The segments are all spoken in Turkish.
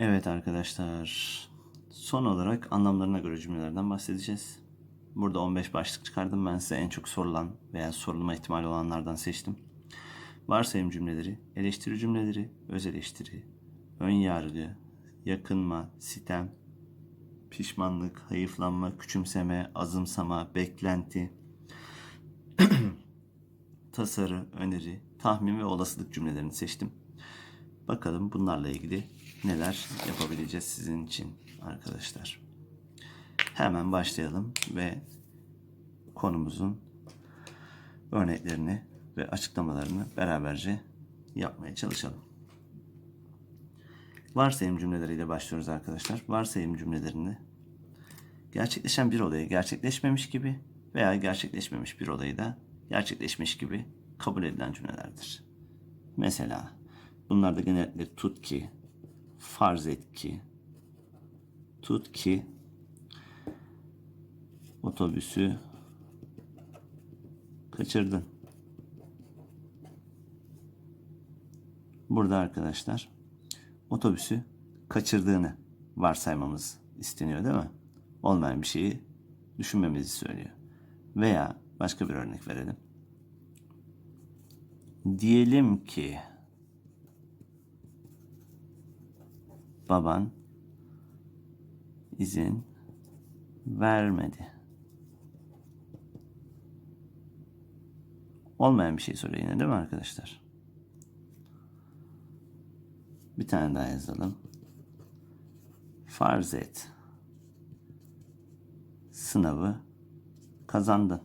Evet arkadaşlar. Son olarak anlamlarına göre cümlelerden bahsedeceğiz. Burada 15 başlık çıkardım. Ben size en çok sorulan veya sorulma ihtimali olanlardan seçtim. Varsayım cümleleri, eleştiri cümleleri, öz eleştiri, ön yargı, yakınma, sitem, pişmanlık, hayıflanma, küçümseme, azımsama, beklenti, tasarı, öneri, tahmin ve olasılık cümlelerini seçtim. Bakalım bunlarla ilgili neler yapabileceğiz sizin için arkadaşlar. Hemen başlayalım ve konumuzun örneklerini ve açıklamalarını beraberce yapmaya çalışalım. Varsayım cümleleriyle başlıyoruz arkadaşlar. Varsayım cümlelerini gerçekleşen bir olayı gerçekleşmemiş gibi veya gerçekleşmemiş bir olayı da gerçekleşmiş gibi kabul edilen cümlelerdir. Mesela bunlarda genellikle tut ki, farz et ki, tut ki otobüsü kaçırdın. Burada arkadaşlar otobüsü kaçırdığını varsaymamız isteniyor değil mi? Olmayan bir şeyi düşünmemizi söylüyor. Veya başka bir örnek verelim. Diyelim ki baban izin vermedi. Olmayan bir şey soruyor yine değil mi arkadaşlar? Bir tane daha yazalım. Farz et. Sınavı kazandın.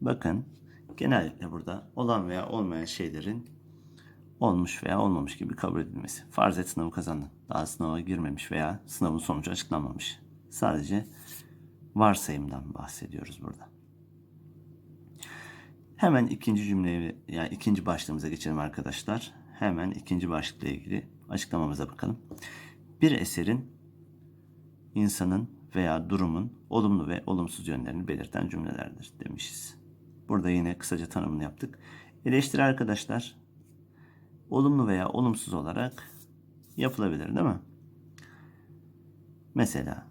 Bakın genellikle burada olan veya olmayan şeylerin olmuş veya olmamış gibi kabul edilmesi. Farz et sınavı kazandın. Daha sınava girmemiş veya sınavın sonucu açıklanmamış. Sadece varsayımdan bahsediyoruz burada. Hemen ikinci cümleye yani ikinci başlığımıza geçelim arkadaşlar. Hemen ikinci başlıkla ilgili açıklamamıza bakalım. Bir eserin insanın veya durumun olumlu ve olumsuz yönlerini belirten cümlelerdir demişiz. Burada yine kısaca tanımını yaptık. Eleştiri arkadaşlar olumlu veya olumsuz olarak yapılabilir değil mi? Mesela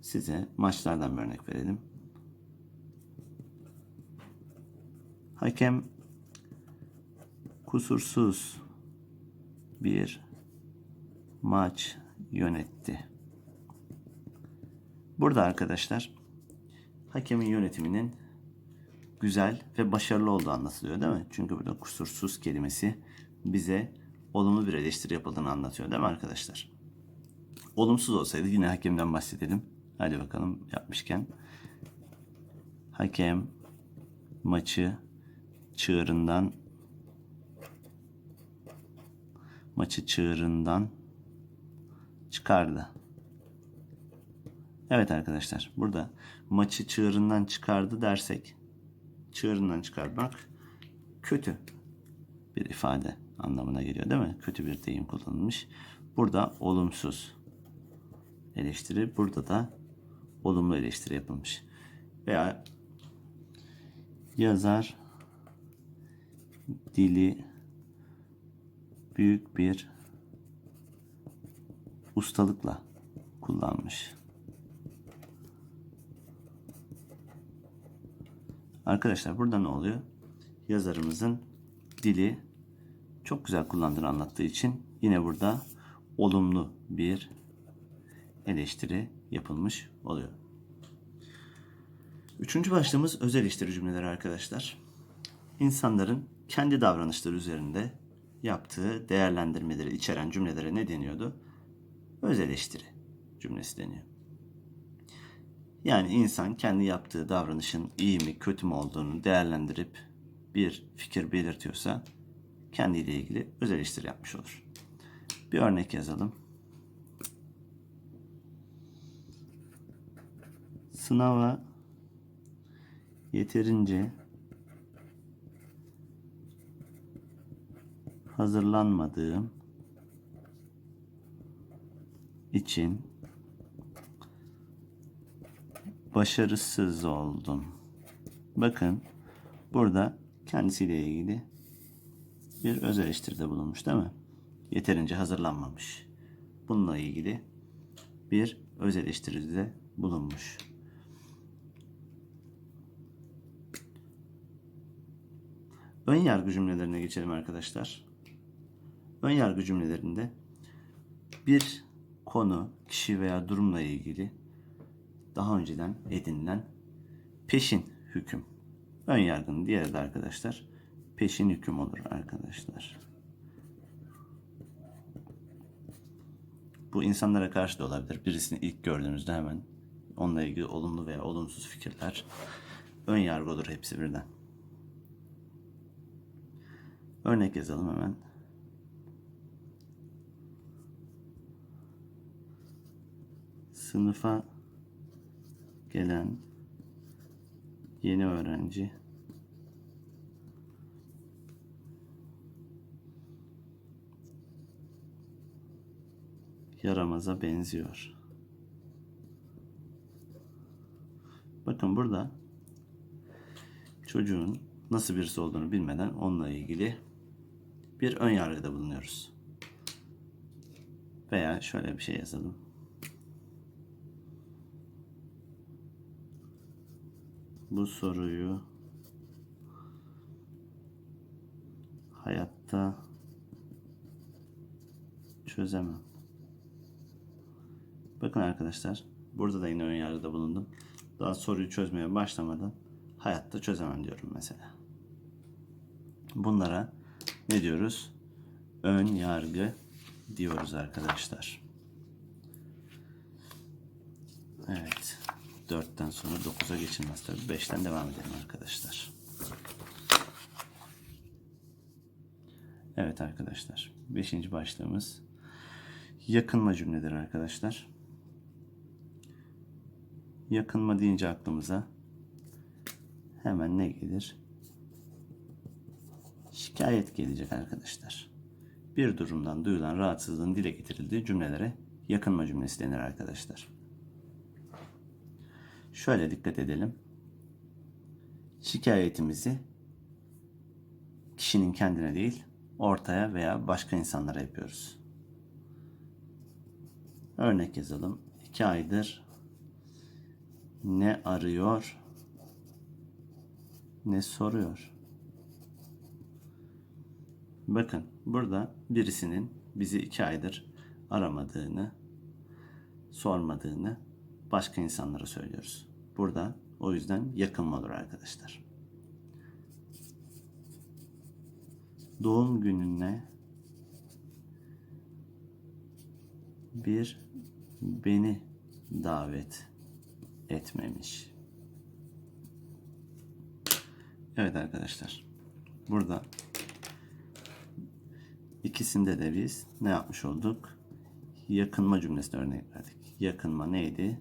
size maçlardan bir örnek verelim. Hakem kusursuz bir maç yönetti. Burada arkadaşlar hakemin yönetiminin güzel ve başarılı olduğu anlatılıyor değil mi? Çünkü burada kusursuz kelimesi bize olumlu bir eleştiri yapıldığını anlatıyor değil mi arkadaşlar? Olumsuz olsaydı yine hakemden bahsedelim. Hadi bakalım yapmışken. Hakem maçı çığırından maçı çığırından çıkardı. Evet arkadaşlar burada maçı çığırından çıkardı dersek çığırından çıkarmak kötü bir ifade anlamına geliyor değil mi? Kötü bir deyim kullanılmış. Burada olumsuz eleştiri, burada da olumlu eleştiri yapılmış. Veya yazar dili büyük bir ustalıkla kullanmış. Arkadaşlar burada ne oluyor? Yazarımızın dili çok güzel kullandığını anlattığı için yine burada olumlu bir eleştiri yapılmış oluyor. Üçüncü başlığımız özel eleştiri cümleleri arkadaşlar. İnsanların kendi davranışları üzerinde yaptığı değerlendirmeleri içeren cümlelere ne deniyordu? Öz eleştiri cümlesi deniyor. Yani insan kendi yaptığı davranışın iyi mi kötü mü olduğunu değerlendirip bir fikir belirtiyorsa kendiyle ilgili öz eleştiri yapmış olur. Bir örnek yazalım. Sınava yeterince hazırlanmadığım için başarısız oldum. Bakın burada kendisiyle ilgili bir öz eleştiride bulunmuş değil mi? yeterince hazırlanmamış. Bununla ilgili bir öz eleştiride bulunmuş. Ön yargı cümlelerine geçelim arkadaşlar. Ön yargı cümlelerinde bir konu, kişi veya durumla ilgili daha önceden edinilen peşin hüküm. Ön yargının diğeri de arkadaşlar peşin hüküm olur arkadaşlar. Bu insanlara karşı da olabilir. Birisini ilk gördüğünüzde hemen onunla ilgili olumlu veya olumsuz fikirler ön yargı olur hepsi birden. Örnek yazalım hemen. Sınıfa gelen yeni öğrenci yaramaza benziyor. Bakın burada çocuğun nasıl birisi olduğunu bilmeden onunla ilgili bir ön yargıda bulunuyoruz. Veya şöyle bir şey yazalım. Bu soruyu hayatta çözemem. Bakın arkadaşlar, burada da yine ön yargıda bulundum. Daha soruyu çözmeye başlamadan hayatta çözemem diyorum mesela. Bunlara ne diyoruz? Ön yargı diyoruz arkadaşlar. Evet. 4'ten sonra 9'a geçilmez tabii. 5'ten devam edelim arkadaşlar. Evet arkadaşlar. 5. başlığımız yakınma cümleleri arkadaşlar. Yakınma deyince aklımıza hemen ne gelir? Şikayet gelecek arkadaşlar. Bir durumdan duyulan rahatsızlığın dile getirildiği cümlelere yakınma cümlesi denir arkadaşlar. Şöyle dikkat edelim. Şikayetimizi kişinin kendine değil, ortaya veya başka insanlara yapıyoruz. Örnek yazalım. İki aydır ne arıyor ne soruyor. Bakın burada birisinin bizi iki aydır aramadığını, sormadığını başka insanlara söylüyoruz. Burada o yüzden yakınma olur arkadaşlar. Doğum gününe bir beni davet etmemiş. Evet arkadaşlar. Burada ikisinde de biz ne yapmış olduk? Yakınma cümlesine örnek verdik. Yakınma neydi?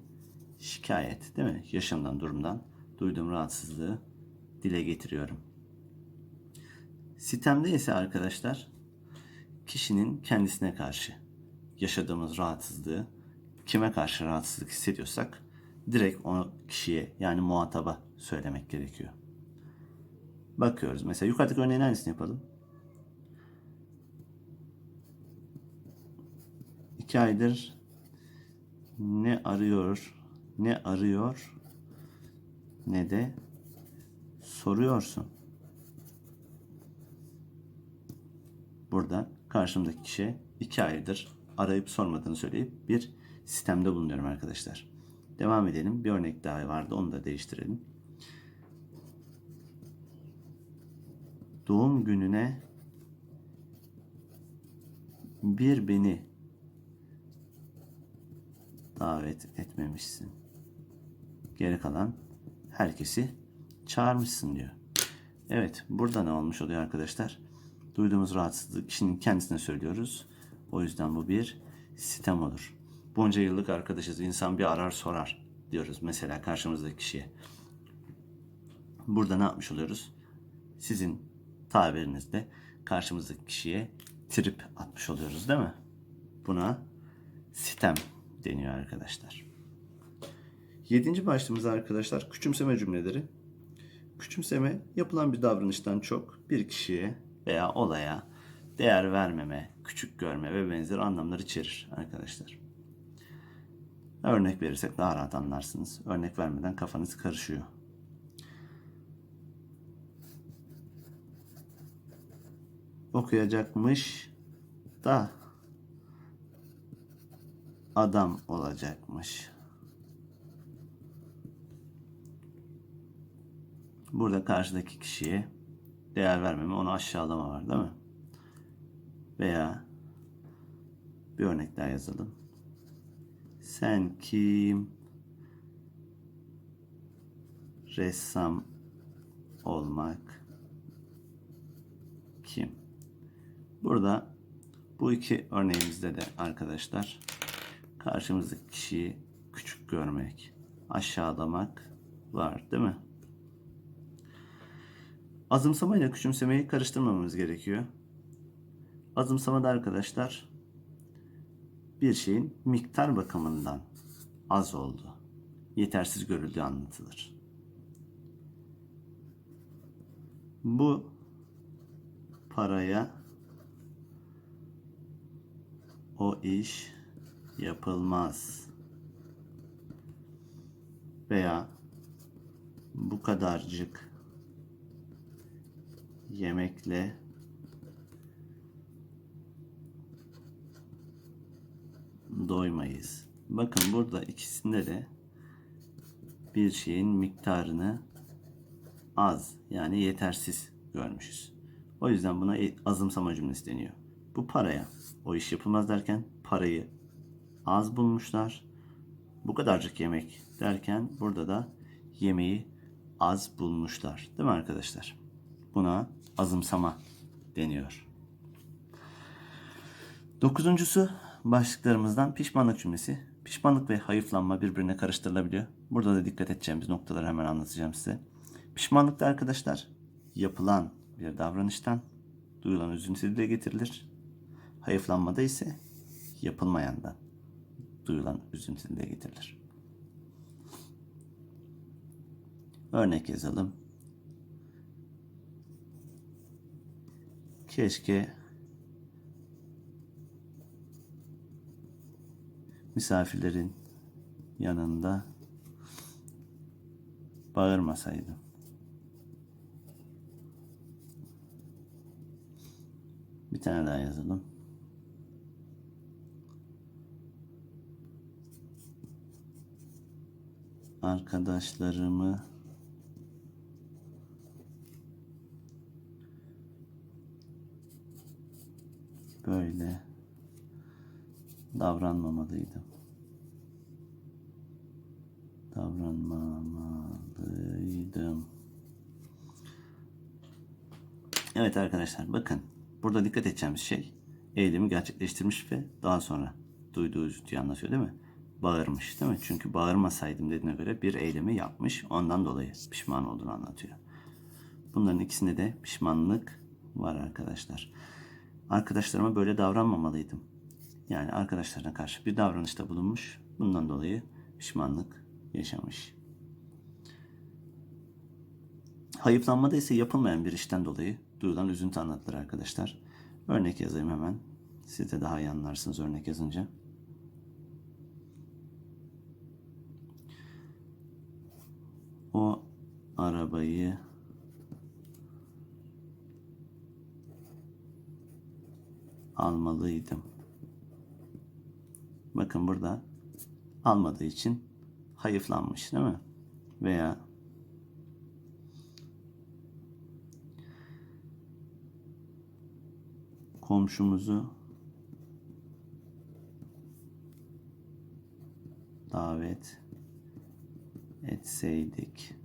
Şikayet değil mi? Yaşamdan, durumdan duyduğum rahatsızlığı dile getiriyorum. Sitemde ise arkadaşlar kişinin kendisine karşı yaşadığımız rahatsızlığı kime karşı rahatsızlık hissediyorsak direkt o kişiye yani muhataba söylemek gerekiyor. Bakıyoruz. Mesela yukarıdaki örneğin aynısını yapalım. İki aydır ne arıyor, ne arıyor, ne de soruyorsun. Burada karşımdaki kişi iki aydır arayıp sormadığını söyleyip bir sistemde bulunuyorum arkadaşlar. Devam edelim. Bir örnek daha vardı. Onu da değiştirelim. Doğum gününe bir beni davet etmemişsin. Geri kalan herkesi çağırmışsın diyor. Evet, burada ne olmuş oluyor arkadaşlar? Duyduğumuz rahatsızlık kişinin kendisine söylüyoruz. O yüzden bu bir sistem olur. Bunca yıllık arkadaşız. İnsan bir arar sorar diyoruz mesela karşımızdaki kişiye. Burada ne yapmış oluyoruz? Sizin tabirinizde karşımızdaki kişiye trip atmış oluyoruz değil mi? Buna sitem deniyor arkadaşlar. Yedinci başlığımız arkadaşlar küçümseme cümleleri. Küçümseme yapılan bir davranıştan çok bir kişiye veya olaya değer vermeme, küçük görme ve benzeri anlamlar içerir arkadaşlar. Örnek verirsek daha rahat anlarsınız. Örnek vermeden kafanız karışıyor. Okuyacakmış da adam olacakmış. Burada karşıdaki kişiye değer vermeme, onu aşağılama var değil mi? Veya bir örnek daha yazalım. Sen kim? Ressam olmak kim? Burada bu iki örneğimizde de arkadaşlar karşımızdaki kişiyi küçük görmek, aşağılamak var değil mi? Azımsama ile küçümsemeyi karıştırmamamız gerekiyor. Azımsamada arkadaşlar bir şeyin miktar bakımından az olduğu, yetersiz görüldüğü anlatılır. Bu paraya o iş yapılmaz veya bu kadarcık yemekle doymayız. Bakın burada ikisinde de bir şeyin miktarını az yani yetersiz görmüşüz. O yüzden buna e- azımsama cümlesi deniyor. Bu paraya o iş yapılmaz derken parayı az bulmuşlar. Bu kadarcık yemek derken burada da yemeği az bulmuşlar. Değil mi arkadaşlar? Buna azımsama deniyor. Dokuzuncusu başlıklarımızdan pişmanlık cümlesi. Pişmanlık ve hayıflanma birbirine karıştırılabiliyor. Burada da dikkat edeceğimiz noktaları hemen anlatacağım size. Pişmanlıkta arkadaşlar yapılan bir davranıştan duyulan üzüntü dile getirilir. Hayıflanmada ise yapılmayandan duyulan üzüntü dile getirilir. Örnek yazalım. Keşke misafirlerin yanında bağırmasaydım. Bir tane daha yazalım. Arkadaşlarımı böyle davranmamalıydım. Davranmamalıydım. Evet arkadaşlar bakın. Burada dikkat edeceğimiz şey eylemi gerçekleştirmiş ve daha sonra duyduğu üzüntüyü anlatıyor değil mi? Bağırmış değil mi? Çünkü bağırmasaydım dediğine göre bir eylemi yapmış. Ondan dolayı pişman olduğunu anlatıyor. Bunların ikisinde de pişmanlık var arkadaşlar. Arkadaşlarıma böyle davranmamalıydım. Yani arkadaşlarına karşı bir davranışta bulunmuş. Bundan dolayı pişmanlık yaşamış. Hayıflanmada ise yapılmayan bir işten dolayı duyulan üzüntü anlatılır arkadaşlar. Örnek yazayım hemen. Siz de daha iyi anlarsınız örnek yazınca. O arabayı almalıydım. Bakın burada almadığı için hayıflanmış değil mi? Veya komşumuzu davet etseydik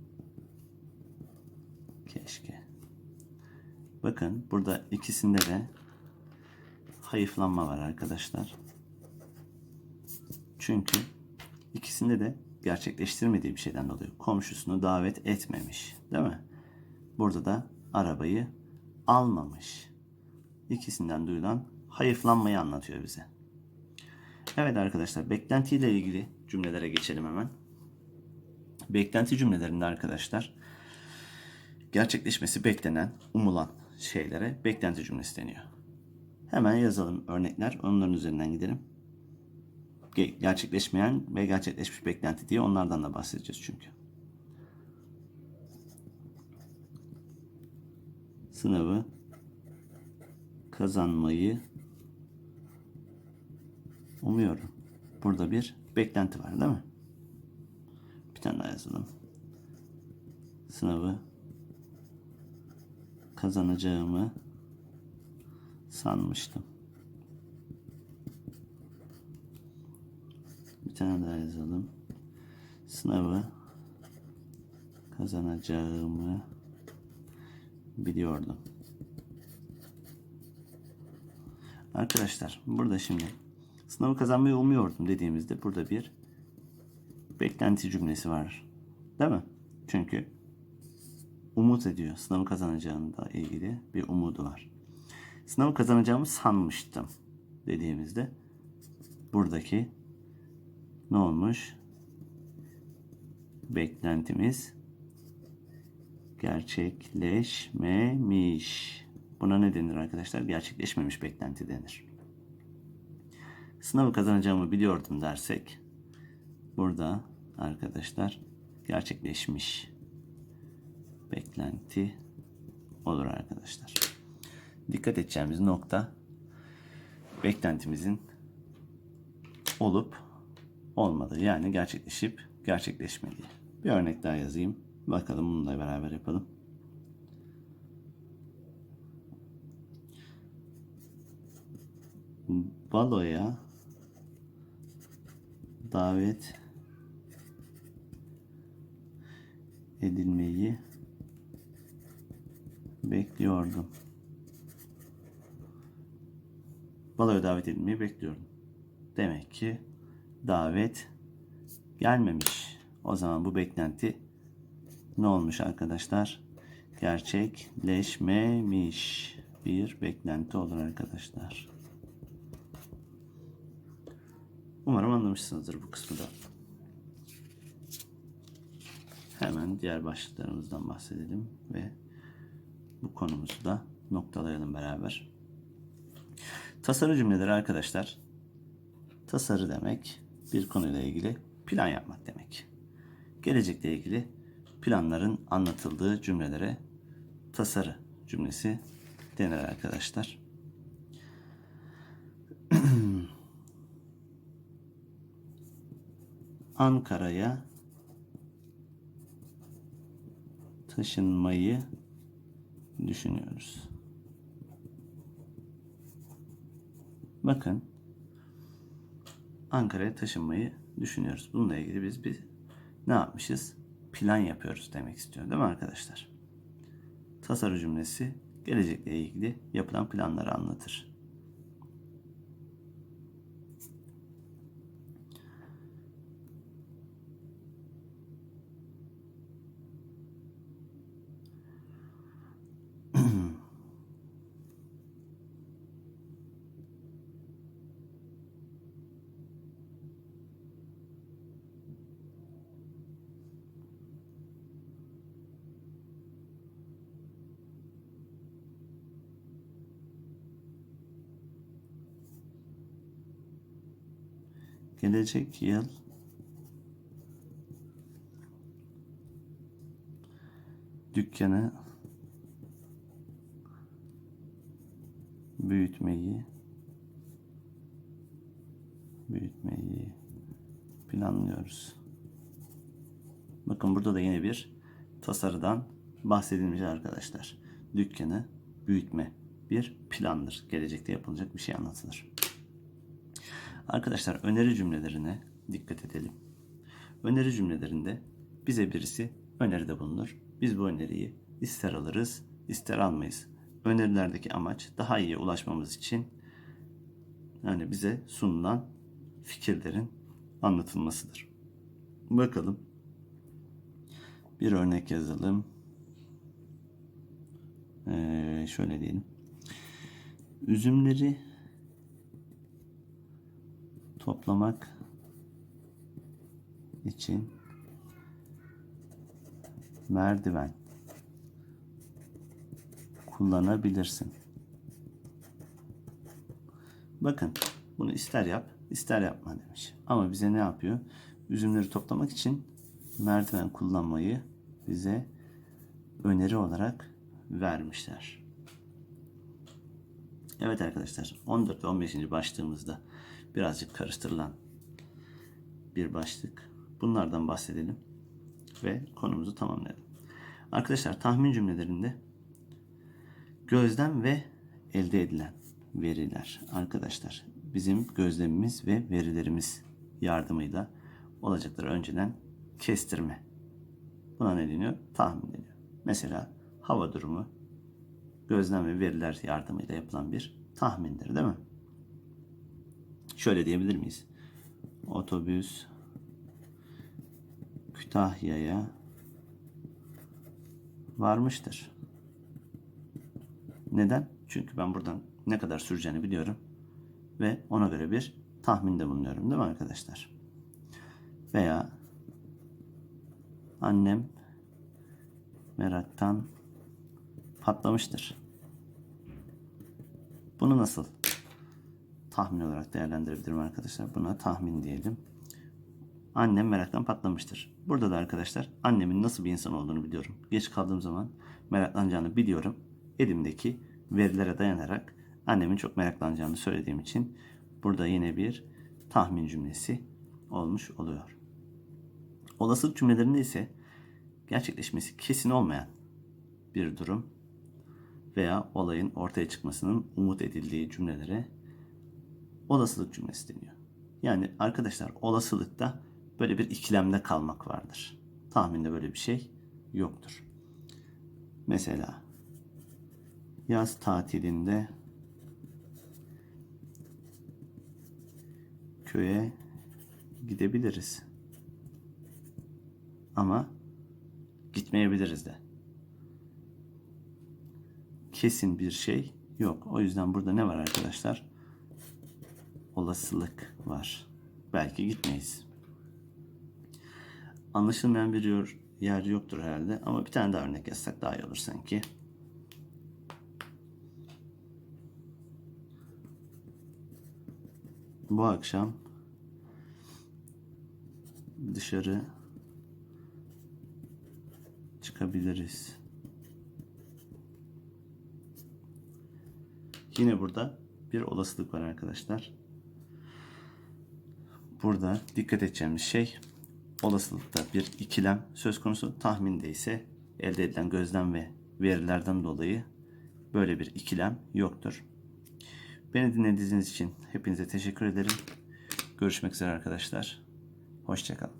keşke. Bakın burada ikisinde de hayıflanma var arkadaşlar. Çünkü ikisinde de gerçekleştirmediği bir şeyden dolayı komşusunu davet etmemiş. Değil mi? Burada da arabayı almamış. İkisinden duyulan hayıflanmayı anlatıyor bize. Evet arkadaşlar beklentiyle ilgili cümlelere geçelim hemen. Beklenti cümlelerinde arkadaşlar gerçekleşmesi beklenen, umulan şeylere beklenti cümlesi deniyor. Hemen yazalım örnekler. Onların üzerinden gidelim. Ge- Gerçekleşmeyen ve gerçekleşmiş beklenti diye onlardan da bahsedeceğiz çünkü. Sınavı kazanmayı umuyorum. Burada bir beklenti var değil mi? Bir tane daha yazalım. Sınavı kazanacağımı sanmıştım. Bir tane daha yazalım. Sınavı kazanacağımı biliyordum. Arkadaşlar burada şimdi sınavı kazanmayı umuyordum dediğimizde burada bir beklenti cümlesi var. Değil mi? Çünkü umut ediyor. Sınavı kazanacağında ilgili bir umudu var. Sınavı kazanacağımı sanmıştım dediğimizde buradaki ne olmuş? Beklentimiz gerçekleşmemiş. Buna ne denir arkadaşlar? Gerçekleşmemiş beklenti denir. Sınavı kazanacağımı biliyordum dersek burada arkadaşlar gerçekleşmiş beklenti olur arkadaşlar. Dikkat edeceğimiz nokta beklentimizin olup olmadığı yani gerçekleşip gerçekleşmediği. Bir örnek daha yazayım. Bakalım bununla beraber yapalım. Baloya davet edilmeyi bekliyordum. Baloya davet edilmeyi bekliyordum. Demek ki davet gelmemiş. O zaman bu beklenti ne olmuş arkadaşlar? Gerçekleşmemiş bir beklenti olur arkadaşlar. Umarım anlamışsınızdır bu kısmı da. Hemen diğer başlıklarımızdan bahsedelim ve bu konumuzu da noktalayalım beraber. Tasarı cümleleri arkadaşlar. Tasarı demek bir konuyla ilgili plan yapmak demek. Gelecekle ilgili planların anlatıldığı cümlelere tasarı cümlesi denir arkadaşlar. Ankara'ya taşınmayı düşünüyoruz. Bakın Ankara'ya taşınmayı düşünüyoruz. Bununla ilgili biz bir ne yapmışız? Plan yapıyoruz demek istiyor değil mi arkadaşlar? Tasarı cümlesi gelecekle ilgili yapılan planları anlatır. Gelecek yıl dükkanı büyütmeyi büyütmeyi planlıyoruz. Bakın burada da yine bir tasarıdan bahsedilmiş arkadaşlar. Dükkanı büyütme bir plandır. Gelecekte yapılacak bir şey anlatılır. Arkadaşlar öneri cümlelerine dikkat edelim. Öneri cümlelerinde bize birisi öneride bulunur. Biz bu öneriyi ister alırız, ister almayız. Önerilerdeki amaç daha iyi ulaşmamız için yani bize sunulan fikirlerin anlatılmasıdır. Bakalım. Bir örnek yazalım. Ee, şöyle diyelim. Üzümleri toplamak için merdiven kullanabilirsin. Bakın bunu ister yap ister yapma demiş. Ama bize ne yapıyor? Üzümleri toplamak için merdiven kullanmayı bize öneri olarak vermişler. Evet arkadaşlar 14 ve 15. başlığımızda birazcık karıştırılan bir başlık. Bunlardan bahsedelim ve konumuzu tamamlayalım. Arkadaşlar tahmin cümlelerinde gözlem ve elde edilen veriler arkadaşlar bizim gözlemimiz ve verilerimiz yardımıyla olacakları önceden kestirme. Buna ne deniyor? Tahmin deniyor. Mesela hava durumu gözlem ve veriler yardımıyla yapılan bir tahmindir değil mi? Şöyle diyebilir miyiz? Otobüs Kütahya'ya varmıştır. Neden? Çünkü ben buradan ne kadar süreceğini biliyorum ve ona göre bir tahminde bulunuyorum değil mi arkadaşlar? Veya annem meraktan patlamıştır. Bunu nasıl tahmin olarak değerlendirebilirim arkadaşlar? Buna tahmin diyelim. Annem meraktan patlamıştır. Burada da arkadaşlar annemin nasıl bir insan olduğunu biliyorum. Geç kaldığım zaman meraklanacağını biliyorum. Elimdeki verilere dayanarak annemin çok meraklanacağını söylediğim için burada yine bir tahmin cümlesi olmuş oluyor. Olasılık cümlelerinde ise gerçekleşmesi kesin olmayan bir durum veya olayın ortaya çıkmasının umut edildiği cümlelere olasılık cümlesi deniyor. Yani arkadaşlar olasılıkta böyle bir ikilemde kalmak vardır. Tahminde böyle bir şey yoktur. Mesela yaz tatilinde köye gidebiliriz. Ama gitmeyebiliriz de. Kesin bir şey yok. O yüzden burada ne var arkadaşlar? Olasılık var. Belki gitmeyiz. Anlaşılmayan bir yer, yoktur herhalde ama bir tane daha örnek yazsak daha iyi olur sanki. Bu akşam dışarı çıkabiliriz. Yine burada bir olasılık var arkadaşlar. Burada dikkat edeceğimiz şey olasılıkta bir ikilem söz konusu. Tahminde ise elde edilen gözlem ve verilerden dolayı böyle bir ikilem yoktur. Beni dinlediğiniz için hepinize teşekkür ederim. Görüşmek üzere arkadaşlar. Hoşçakalın.